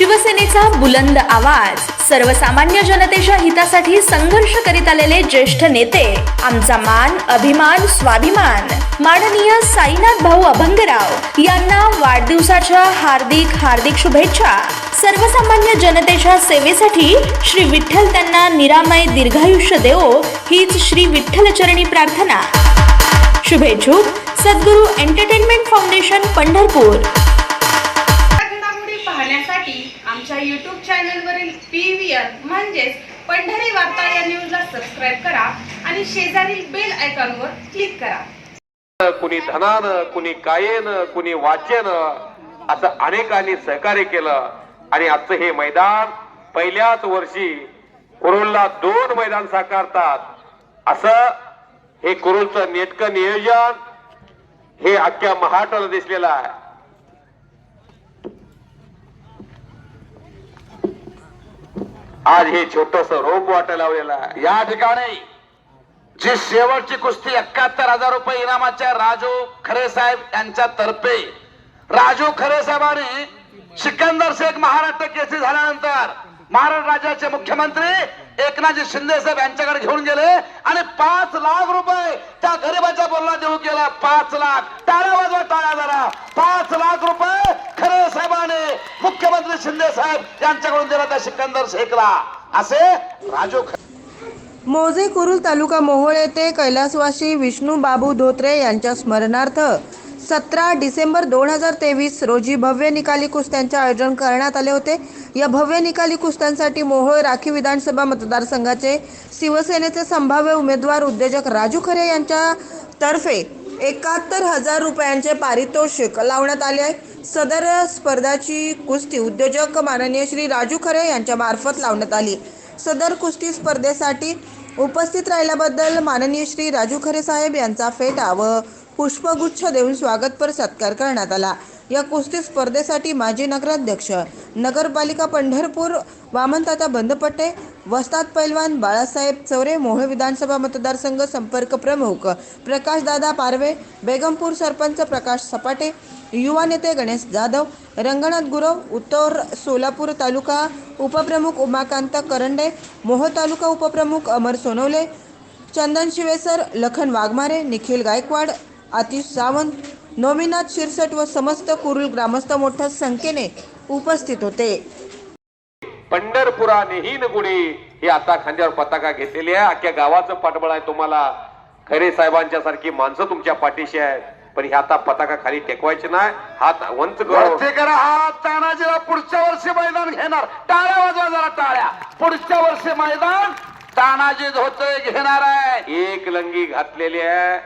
शिवसेनेचा बुलंद आवाज. सर्वसामान्य जनतेच्या हितासाठी संघर्ष करीत आलेले ज्येष्ठ नेते. आमचा मान अभिमान स्वाभिमान. माननीय साईनाथ भाऊ अभंगराव यांना वाढदिवसाच्या हार्दिक हार्दिक शुभेच्छा. सर्वसामान्य जनतेच्या सेवेसाठी श्री विठ्ठल त्यांना निरामय दीर्घायुष्य देवो हीच श्री विठ्ठलचरणी प्रार्थना. शुभेच्छुक. Sadguru entertainment foundation Pandharpur. YouTube चॅनलवरील P V R म्हणजेच पंढरी वार्ता या न्यूजला सबस्क्राईब करा आणि शेजारील बेल आयकॉनवर क्लिक करा. कुणी धनानं कुणी कायेनं कुणी वाचेनं असं अनेकांनी सहकार्य केलं. आणि आजचं हे मैदान पहिल्याच वर्षी कुरुलला दोन मैदान साकारतात. असं हे कुरुलचं नेटकं नियोजन हे अख्ख्या महाराष्ट्राला दिसलेलं आहे. आज हे छोटस रोप वाटायला लावलेला या ठिकाणी जी शेवटची कुस्ती एकाहत्तर हजार रुपये इनामाच्या राजू खरे साहेब यांच्या तर्फे. राजू खरे साहेबांनी सिकंदर शेख महाराष्ट्र केसरी झाल्यानंतर महाराष्ट्र राज्याचे मुख्यमंत्री एकनाथजी शिंदे साहेब यांच्याकडे घेऊन गेले आणि पाच लाख रुपये त्या गरीबाच्या बोलला देऊ केला. पाच लाख. टाळ्या वाजवा टाळ्या जरा. पाच लाख रुपये शिंदे साहेब यांच्याकडून दिला त्या सिकंदर शेखला. असे राजू मोजे कुरुल तालुका मोहोळ येथे कैलासवासी विष्णू बाबू धोत्रे यांच्या स्मरणार्थ सतरा डिसेंबर दोन हजार तेवीस रोजी भव्य निकाली कुस्त्यांचे आयोजन करण्यात आले होते. या भव्य निकाली कुस्त्यांसाठी मोहोळ राखी विधानसभा मतदारसंघाचे शिवसेनेचे संभाव्य उमेदवार उद्योजक राजू खरे यांच्या तर्फे एकाहत्तर हजार रुपयांचे पारितोषिक लावण्यात आले आहे. सदर स्पर्धाची कुस्ती उद्योजक माननीय श्री राजू खरे यांच्या मार्फत लावण्यात आली. सदर कुस्ती स्पर्धेसाठी उपस्थित राहिल्याबद्दल माननीय श्री राजू खरे साहेब यांचा फेटा व पुष्पगुच्छ देऊन स्वागतपर सत्कार करण्यात आला. या कुस्ती स्पर्धेसाठी माजी नगराध्यक्ष नगरपालिका पंढरपूर वामनताता बंदपट्टे वस्ताद पैलवान बाळासाहेब चौरे मोहोळ विधानसभा मतदारसंघ संपर्क प्रमुख प्रकाशदादा पारवे बेगमपूर सरपंच प्रकाश सपाटे युवा नेते गणेश जाधव रंगनाथ गुरव उत्तर सोलापूर तालुका उपप्रमुख उमाकांत करंडे मोह तालुका उपप्रमुख अमर सोनवले चंदन शिवेसर लखन वाघमारे निखिल गायकवाड आतिश सावंत नोमिनाथ शिरसट व समस्त कुरुल ग्रामस्थ मोठ्या संख्येने उपस्थित होते. पंढरपुरानेही गुढी ही आता खांद्यावर पताका घेतलेली आहे. अख्ख्या गावाचं पाठबळ आहे तुम्हाला. खरे साहेबांच्या सारखी माणसं तुमच्या पाठीशी आहेत. पण हे आता पताका खाली टेकवायचे नाही. हात वंच वरती करा हा तानाजीला पुढच्या वर्षी मैदान घेणार. टाळ्या वाजवा जरा टाळ्या. पुढच्या वर्षी मैदान तानाजी धोत्रे घेणार आहे. एक लंगी घातलेली आहे.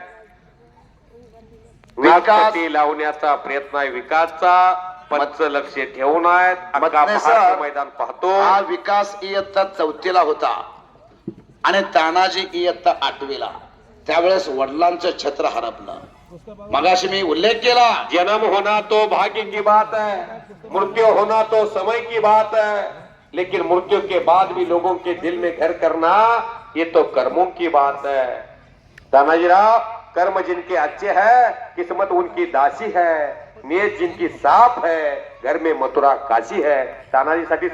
विकास- विकास लावण्याचा प्रयत्न आहे विकासचा. पंच लक्ष ठेवून आहेत. अख्खा मदने सर, महाराष्ट्र मैदान पाहतो. हा विकास इयत्ता चौथीला होता. आणि तानाजी इयत्ता आठवीला. त्यावेळेस वडिलांचं छत्र हरपलं. मगाशी मी उल्लेख केला, जन्म होना तो भाग्य की बात है, मृत्यु होना तो समय की बात है, लेकिन मृत्यु के बाद भी लोगों के दिल में घर करना, ये तो कर्मों की बात है। तानाजीराव कर्म जिनके अच्छे है, किस्मत उनकी दासी है, नियत जिनकी साफ़ है, घर में मथुरा काशी है। तानाजी साठी